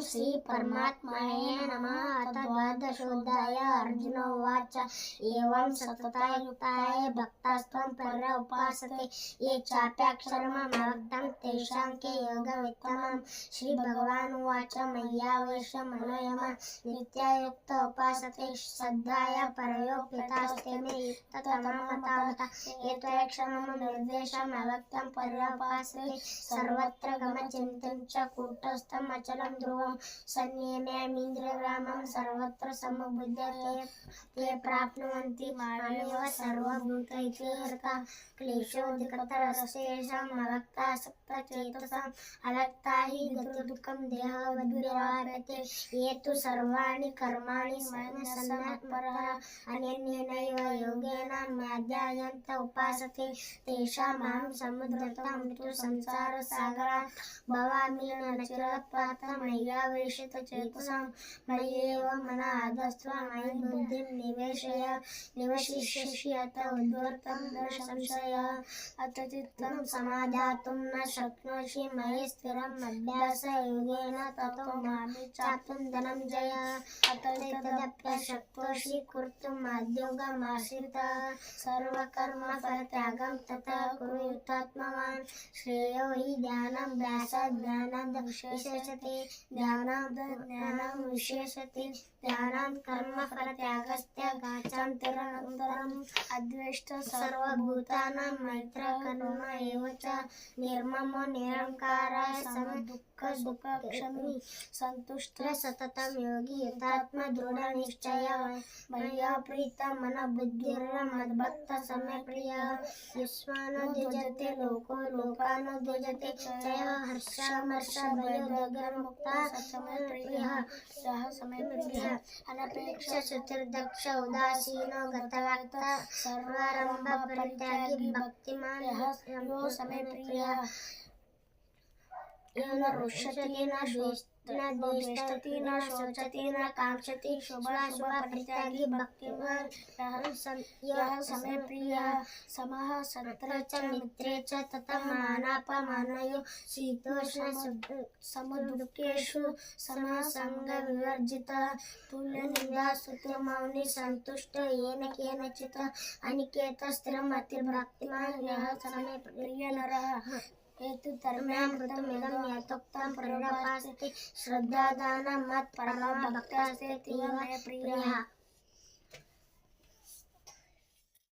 श्री परमात्मे नमः। अथ द्वादशोऽध्याय। अर्जुन उवाच। एवं सततः भक्तास्त्वं उपासते। ये तेषां के श्रीभगवान् उवाच। मय्या मनोयम नित्यायुक्त उपासते। श्रद्धाय परयोप्यतास्ते मे। ये सर्वत्र गमचिन्तं च कूटस्थम् अचलं ध्रुव सर्वं सन्नियम्यामीन्द्रग्रामं सर्वत्र समबुद्ध ते ते प्राप्नुवन्ति मामेव सर्वभूतैकेरता क्लेशोदिकृतरस्तेषां अलक्तासक्तचेतसाम् अलक्ता हि गतिदुःखं देहवद्विरारते ये तु सर्वाणि कर्माणि मनसन्मत्परः अनन्येनैव योगेन माध्यायन्त उपासते तेषां मां समुद्रतां तु संसारसागरात् भवामि न चिरपातमय्य విలావేషత చేతసాం మయేవ మన అధస్వ మై బుద్ధిం निवेशय निवशिष्यत उद्वर्तं न संशय अथ चित्तं समाधातुं न शक्नोषि, मयि स्थिरम् अभ्यासयोगेन ततो मामि चाप्तुं धनञ्जय अत तदप्यशक्तोषि कर्तुम् उद्योगमाश्रित सर्वकर्मफलत्यागं तथा कुरु युक्तात्मवान् श्रेयो हि ध्यानं ज्ञानाद् विशेषते ध्यानाद् ज्ञानं विशेषते ध्यानात् कर्मफलत्यागस्त्यागाचान्तरनन्तरम् अद्वेष्ट सर्वभूतानां मैत्रकरुण एव च निर्ममो निरङ्कारः समदुःखसुखक्षमी सन्तुष्ट सततं योगी यथात्मा दृढनिश्चय मया प्रीत मन बुद्धिर्मद्भक्त समय प्रिय युष्मानो द्विजते लोको लोकानो द्विजते चय हर्षमर्ष भयोदगर्मुक्ता समय प्रियः सः समय प्रियः अनपेक्ष चतुर्दक्ष उदासीनो गतवाक्ता सर्वारम्भ परित्यागी भक्तिमान् यः यो समय प्रियः यो न रुष्यति न न द्वेष्टति न शोचति न काङ्क्षति शुभाशुभ परित्यागी भक्तिमान् यः सं- यः समय प्रियः समः सत्र च मित्रे च तथा मानापमानयो शीतोष्ण समुदुःखेषु समः सङ्गविवर्जितः तुल्यनिन्दा स्तुतिर्मौनि सन्तुष्ट येन केनचित् अनिकेत स्थिरमतिर्भक्तिमान् यः समय प्रिय नरः दान मत भक्त मत्परमा मे प्रियः